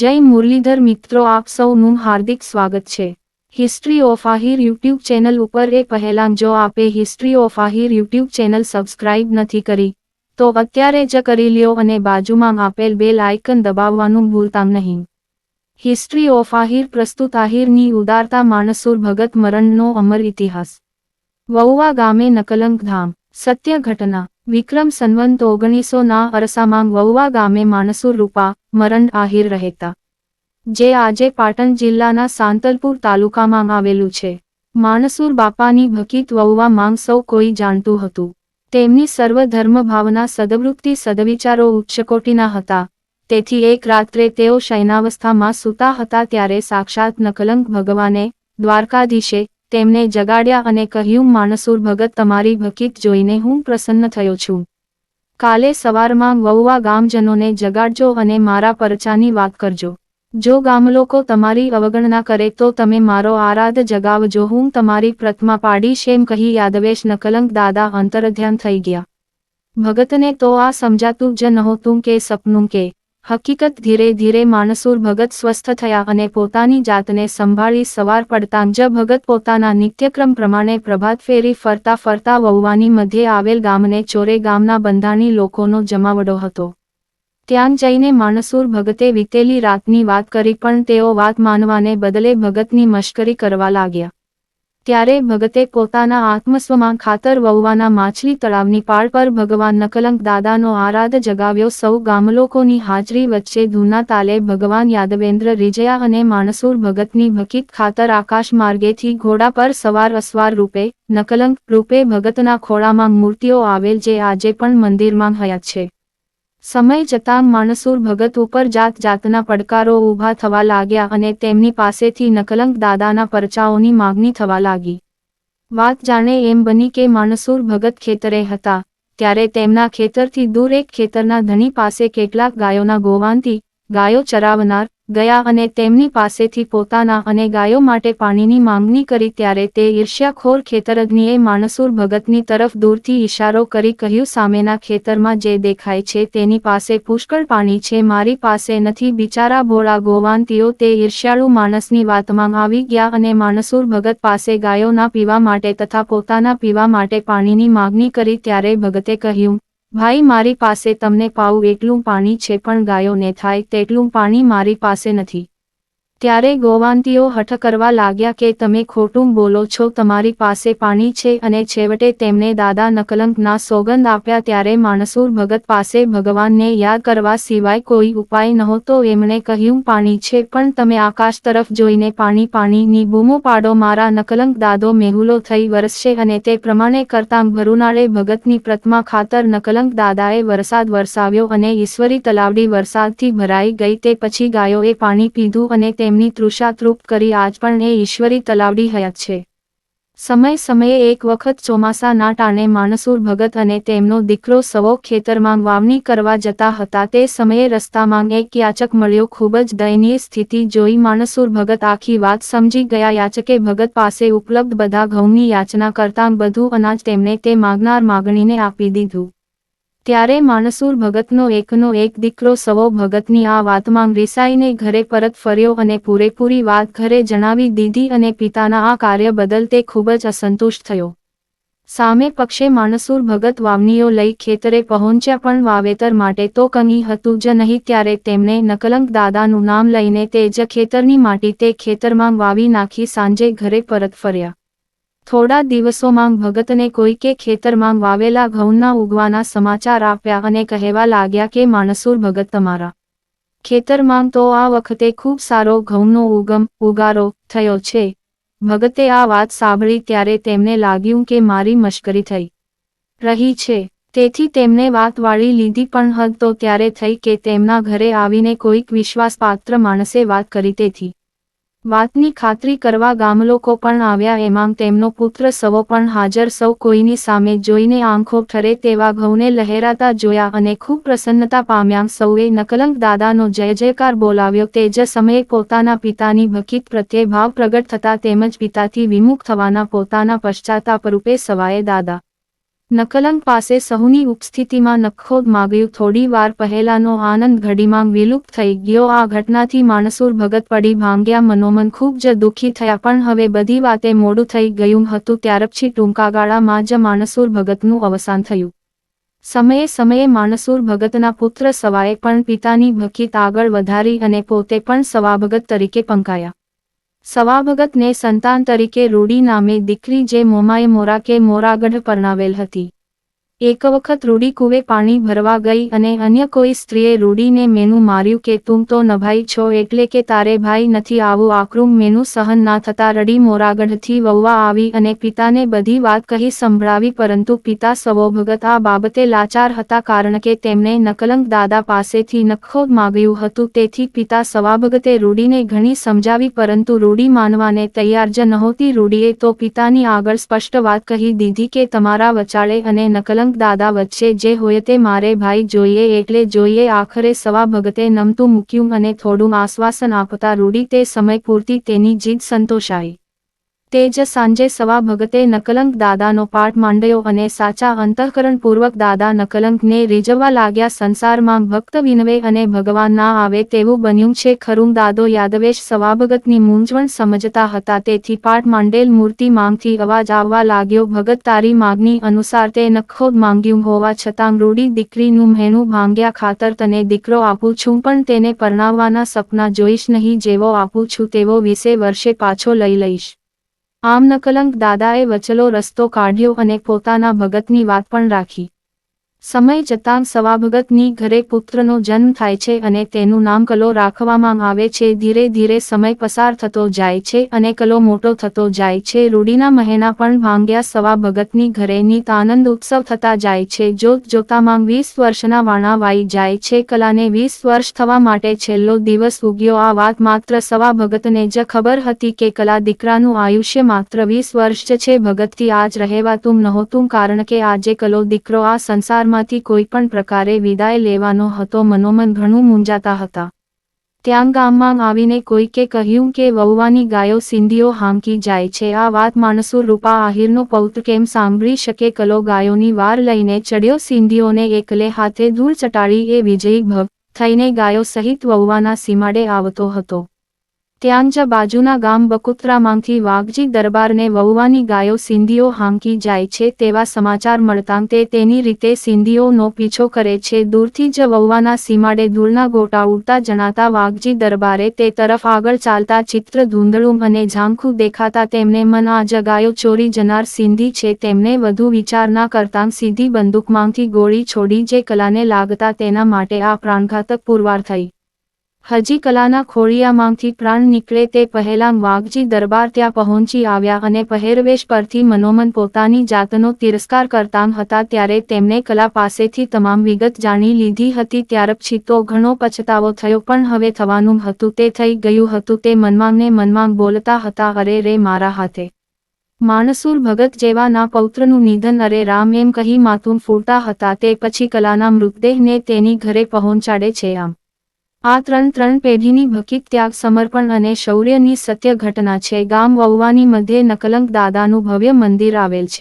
જય મુરલીધર મિત્રો, આપ સૌનું હાર્દિક સ્વાગત છે. History of Ahir YouTube channel ઉપર એ પહેલાં જો આપે history of Ahir YouTube channel subscribe નથી કરી, તો અત્યારે જ કરી લ્યો અને બાજુમાં આપેલ બેલ આઇકન દબાવવાનું ભૂલતા નહીં. હિસ્ટ્રી ઓફ આહિર પ્રસ્તુત આહિરની ઉદારતા માણસુર ભગત મરણનો અમર ઇતિહાસ. વહુવા ગામે નકલંક ધામ, સત્ય ઘટના વિક્રમ સંવંત ઓગણીસોના અરસામાં વહુવા ગામે માણસુર રૂપા, મરણ આહિર રહેતા. જે આજે પાટણ જિલ્લાના સાંતલપુર તાલુકામાં આવેલું છે. માણસુર બાપાની ભકીત વહુવા માંગ સૌ કોઈ જાણતું હતું. તેમની સર્વધર્મ ભાવના સદવૃત્તિ સદવિચારો ઉચ્ચકોટીના હતા. તેથી એક રાત્રે તેઓ શયનાવસ્થામાં સૂતા હતા ત્યારે સાક્ષાત નકલંક ભગવાને દ્વારકાધીશે તેમને જગાડ્યા અને કહ્યું, માણસુર ભગત, તમારી ભકીત જોઈને હું પ્રસન્ન થયો છું. કાલે સવારમાં વહુવા ગામજનોને જગાડજો અને મારા પરચાની વાત કરજો. જો ગામલોકો તમારી અવગણના કરે તો તમે મારો આરાધ જગાવજો. હું તમારી પ્રતિમા પાડીશ એમ કહી યાદવેશ નકલંક દાદા અંતરધ્યાન થઈ ગયા. ભગતને તો આ સમજાતું જ નહોતું કે સપનું કે હકીકત ધીરે ધીરે માણસુર ભગત સ્વસ્થ થયા અને પોતાની જાતને સંભાળી સવાર પડતાં જ ભગત પોતાના નિત્યક્રમ પ્રમાણે પ્રભાત ફેરી ફરતા ફરતા વહુવાની મધ્યે આવેલ ગામને ચોરે ગામના બંધાણી લોકોનો જમાવડો હતો. ત્યાં જઈને માણસુર ભગતે વીતેલી રાતની વાત કરી પણ તેઓ વાત માનવાને બદલે ભગતની મશ્કરી કરવા લાગ્યા. ત્યારે ભગતે પોતાના આત્મસ્વમાં ખાતર વહુવાના માછલી તળાવની પાળ પર ભગવાન નકલંક દાદાનો આરાધ જગાવ્યો. સૌ ગામલોકોની હાજરી વચ્ચે ધૂના તાલે ભગવાન યાદવેન્દ્ર રિજયા અને માણસુર ભગતની ભકીત ખાતર આકાશ માર્ગેથી ઘોડા પર સવાર અસવાર રૂપે, નકલંક રૂપે ભગતના ખોળામાં મૂર્તિઓ આવેલ જે આજે પણ મંદિરમાં હયાત છે. સમય જતાં માણસુર ભગત ઉપર જાત જાતના પડકારો ઊભા થવા લાગ્યા અને તેમની પાસેથી નકલંક દાદાના પરચાઓની માગણી થવા લાગી. વાત જાણે એમ બની કે માણસુર ભગત ખેતરે હતા, ત્યારે તેમના ખેતરથી દૂર એક ખેતરના ધણી પાસે કેટલાક ગાયોના ગોવાંતી, ગાયો ચરાવનાર ગયા અને તેમની પાસેથી પોતાના અને ગાયો માટે પાણીની માંગણી કરી ત્યારે તે ઈર્ષ્યાખોર ખેતરજ્ઞીએ માણસુર ભગતની તરફ દૂરથી ઇશારો કરી કહ્યું, સામેના ખેતરમાં જે દેખાય છે તેની પાસે પુષ્કળ પાણી છે, મારી પાસે નથી. બિચારા ભોળા ગોવાંતીઓ, તે ઈર્ષ્યાળુ માણસની વાતમાં આવી ગયા અને માણસુર ભગત પાસે ગાયોના પીવા માટે તથા પોતાના પીવા માટે પાણીની માગણી કરી ત્યારે ભગતે કહ્યું ભાઈ, મારી પાસે તમને પાવું એટલું પાણી છે પણ ગાયોને થાય, તેટલું પાણી મારી પાસે નથી. ત્યારે ગોવાંતીઓ હઠ કરવા લાગ્યા કે તમે ખોટું બોલો છો, તમારી પાસે પાણી છે અને છેવટે તેમને દાદા નકલંકના સોગંદ આપ્યા ત્યારે માણસુર ભગત પાસે ભગવાનને યાદ કરવા સિવાય કોઈ ઉપાય નહોતો. એમણે કહ્યું, પાણી છે, પણ તમે આકાશ તરફ જોઈને પાણી પાણીની બૂમો પાડો. મારા નકલંક દાદો મેહુલો થઈ વરસશે અને તે પ્રમાણે કરતાં ભરુનાળે ભગતની પ્રતિમા ખાતર નકલંક દાદાએ વરસાદ વરસાવ્યો અને ઈશ્વરી તલાવડી વરસાદથી ભરાઈ ગઈ. તે પછી ગાયોએ પાણી પીધું અને તેમની તૃષા કરી આજ પણ એ ઈશ્વરી તલાવડી હયાત છે. સમય સમયે એક વખત ચોમાસાના ટાણે માણસુર ભગત અને તેમનો દીકરો સવો ખેતરમાં વાવણી કરવા જતા હતા તે સમયે રસ્તામાં એક યાચક મળ્યો ખૂબ જ દયનીય સ્થિતિ જોઈ માણસુર ભગત આખી વાત સમજી ગયા યાચકે ભગત પાસે ઉપલબ્ધ બધા ઘઉંની યાચના કરતાં બધું અનાજ તેમને તે માગનાર માગણીને આપી દીધું. ત્યારે માણસુર ભગતનો એકનો એક દીકરો સવો ભગતની આ વાતમાં રિસાઈને ઘરે પરત ફર્યો અને પૂરેપૂરી વાત ઘરે જણાવી દીધી અને પિતાના આ કાર્ય બદલ તે ખૂબ જ અસંતુષ્ટ થયો. સામે પક્ષે માણસુર ભગત વાવણીઓ લઈ ખેતરે પહોંચ્યા પણ વાવેતર માટે તો કંઈ હતું જ નહીં ત્યારે તેમણે નકલંક દાદાનું નામ લઈને તે જ ખેતરની માટી તે ખેતરમાં વાવી નાખી સાંજે ઘરે પરત ફર્યા. થોડા દિવસોમાં ભગતને કોઈકે ખેતરમાં વાવેલા ઘઉંના ઉગવાના સમાચાર આપ્યા અને કહેવા લાગ્યા કે, માણસુર ભગત તમારા ખેતરમાં તો આ વખતે ખૂબ સારો ઘઉંનો ઉગમ, ઉગારો થયો છે. ભગતે આ વાત સાંભળી ત્યારે તેમને લાગ્યું કે મારી મશ્કરી થઈ રહી છે. તેથી તેમને વાત વાળી લીધી પણ હદ તો ત્યારે થઈ કે તેમના ઘરે આવીને કોઈક વિશ્વાસપાત્ર માણસે વાત કરી તેથી વાતની ખાતરી કરવા ગામલોકો પણ આવ્યા એમાં તેમનો પુત્ર સવો પણ હાજર સૌ કોઈની સામે જોઈને આંખો ઠરે તેવા ઘઉંને લહેરાતા જોયા અને ખૂબ પ્રસન્નતા પામ્યા. સૌએ નકલંક દાદાનો જય જયકાર બોલાવ્યો. તે જ સમયે પોતાના પિતાની ભકીત પ્રત્યે ભાવ પ્રગટ થતા તેમજ પિતાથી વિમુખ થવાના પોતાના પશ્ચાતાપ રૂપે સવાએ દાદા નકલંગ પાસે સહુની ઉપસ્થિતિમાં નખોદ માગ્યું થોડી વાર પહેલાનો આનંદ ઘડીમાં વિલુપ્ત થઈ ગયો. આ ઘટનાથી માણસુર ભગત પડી ભાંગ્યા. મનોમન ખૂબ જ દુઃખી થયા. પણ હવે બધી વાતે મોડું થઈ ગયું હતું. ત્યારપછી ટૂંકા ગાળામાં જ માણસુર ભગતનું અવસાન થયું. સમયે સમયે માણસુર ભગતના પુત્ર સવાએ પણ પિતાની ભકીત આગળ વધારી અને પોતે પણ સવાભગત તરીકે પંકાયા. સવાભગતને સંતાન તરીકે રૂડી નામે દીકરી જે મોમાએ મોરા કે મોરાગઢ પરણાવેલ હતી. એક વખત રૂડી કુવે પાણી ભરવા ગઈ અને અન્ય કોઈ સ્ત્રીએ રૂડીને મેનું માર્યું કે તું તો નભાઈ છો એટલે કે તારે ભાઈ નથી, આવું આકરું મેનું સહન ના થતા રડી મોરાગઢથી વહુવા આવી અને પિતાને બધી વાત કહી સંભળાવી પરંતુ પિતા સવોભગત આ બાબતે લાચાર હતા કારણ કે તેમણે નકલંક દાદા પાસેથી નખો માગ્યું હતું. તેથી પિતા સવાભગતે રૂડીને ઘણી સમજાવી પરંતુ રૂડી માનવાને તૈયાર જ નહોતી. રૂડીએ તો પિતાની આગળ સ્પષ્ટ વાત કહી દીધી કે તમારા વચાળે અને નકલંક દાદા વચ્ચે જે હોય તે મારે ભાઈ જોઈએ એટલે જોઈએ આખરે સવા ભગતે નમતું મૂક્યું અને થોડું આશ્વાસન આપતા રૂડી તે સમય પૂરતી તેની જીદ સંતોષાઈ. તે જ સાંજે સવા ભગતે નકલંક દાદાનો પાઠ માંડ્યો અને સાચા અંતઃકરણપૂર્વક દાદા નકલંકને રીઝવવા લાગ્યા સંસારમાં ભક્ત વિનવે અને ભગવાન ના આવે તેવું બન્યું છે. ખરું દાદો યાદવેશ સવાભગતની મૂંઝવણ સમજતા હતા. તેથી પાઠ માંડેલ મૂર્તિ માંગથી અવાજ આવવા લાગ્યો, ભગત, તારી માગણી અનુસાર તે નખો માંગ્યું હોવા છતાં રૂડી દીકરીનું મહેણું ભાંગ્યા ખાતર તને દીકરો આપું છું, પણ તેને પરણાવવાના સપના જોઈશ નહીં, જેવો આપું છું તેવો વીસે વર્ષે પાછો લઈ લઈશ. આમ નકલંક દાદાએ વચલો રસ્તો કાઢ્યો અને પોતાના ભગતની વાત પણ રાખી. સમય જતાં સવાભગતની ઘરે પુત્રનો જન્મ થાય છે અને તેનું નામ કલો રાખવામાં આવે છે. ધીરે ધીરે સમય પસાર થતો જાય છે અને કલો મોટો થતો જાય છે. રૂડીના મહેના પણ ભાંગ્યા સવાભગતની ઘરેની આનંદ ઉત્સવ થતા જાય છે. જોત જોતામાં વીસ વર્ષના વાણા વાઈ જાય છે. કલાને વીસ વર્ષ થવા માટે છેલ્લો દિવસ ઉગ્યો. આ વાત માત્ર સવાભગતને જ ખબર હતી કે કલા દીકરાનું આયુષ્ય માત્ર વીસ વર્ષ જ છે. ભગતથી આજ રહેવાતું નહોતું કારણ કે આજે કલો દીકરો આ સંસાર માંથી કોઈ પણ પ્રકારે વિદાય લેવાનો હતો, મનોમન ઘણું મૂંઝાતા હતા. ત્યાં ગામમાં આવીને કોઈકે કહ્યું કે, વહુવાની ગાયો સિંધીઓ હાંકી જાય છે. આ વાત માણસુર રૂપા આહિરનો પૌત્ર કેમ સાંભળી શકે? કલો ગાયોની વાર લઈને ચડ્યો, સિંધીઓને એકલે હાથે ધૂળ ચટાડી એ વિજયી ભવ થઈને ગાયો સહિત વહુવાના સીમાડે આવતો હતો. ત્યાં જ બાજુના ગામ બકુત્રામાંથી વાઘજી દરબારને વહુવાની ગાયો સિંધીઓ હાંકી જાય છે તેવા સમાચાર મળતાં તે તેની રીતે સિંધીઓનો પીછો કરે છે. દૂરથી જ વહુવાના સીમાડે ધૂળના ગોટા ઉડતા જણાતા વાઘજી દરબારે તે તરફ આગળ ચાલતા ચિત્ર ધૂંધળું અને ઝાંખું દેખાતા તેમને મન આ જ ગાયો ચોરી જનાર સિંધી છે. તેમને વધુ વિચાર ના કરતાં સીધી બંદૂકમાંથી ગોળી છોડી જે કલાને લાગતા તેના માટે આ પ્રાણઘાતક પુરવાર થઈ. હજી કલાના ખોળિયામાંથી પ્રાણ નીકળે તે પહેલાં વાઘજી દરબાર ત્યાં પહોંચી આવ્યા અને પહેરવેશ પરથી મનોમન પોતાની જાતનો તિરસ્કાર કરતાં હતા ત્યારે તેમણે કલા પાસેથી તમામ વિગત જાણી લીધી હતી. ત્યારપછી તો ઘણો પછતાવો થયો, પણ હવે થવાનું હતું તે થઈ ગયું હતું તે મનમાંને મનમાં બોલતા હતા, અરે રે મારા હાથે, માણસુર ભગત જેવાના પૌત્રનું નિધન, અરે રામ એમ કહી માથું ફૂટતા હતા તે પછી કલાના મૃતદેહને તેની ઘરે પહોંચાડે છે આમ. આ ત્રણ ત્રણ પેઢીની ભકિત ત્યાગ, સમર્પણ અને શૌર્યની સત્ય ઘટના છે. ગામ વહુવાની મધ્યે નકલંક દાદાનું ભવ્ય મંદિર આવેલ છે.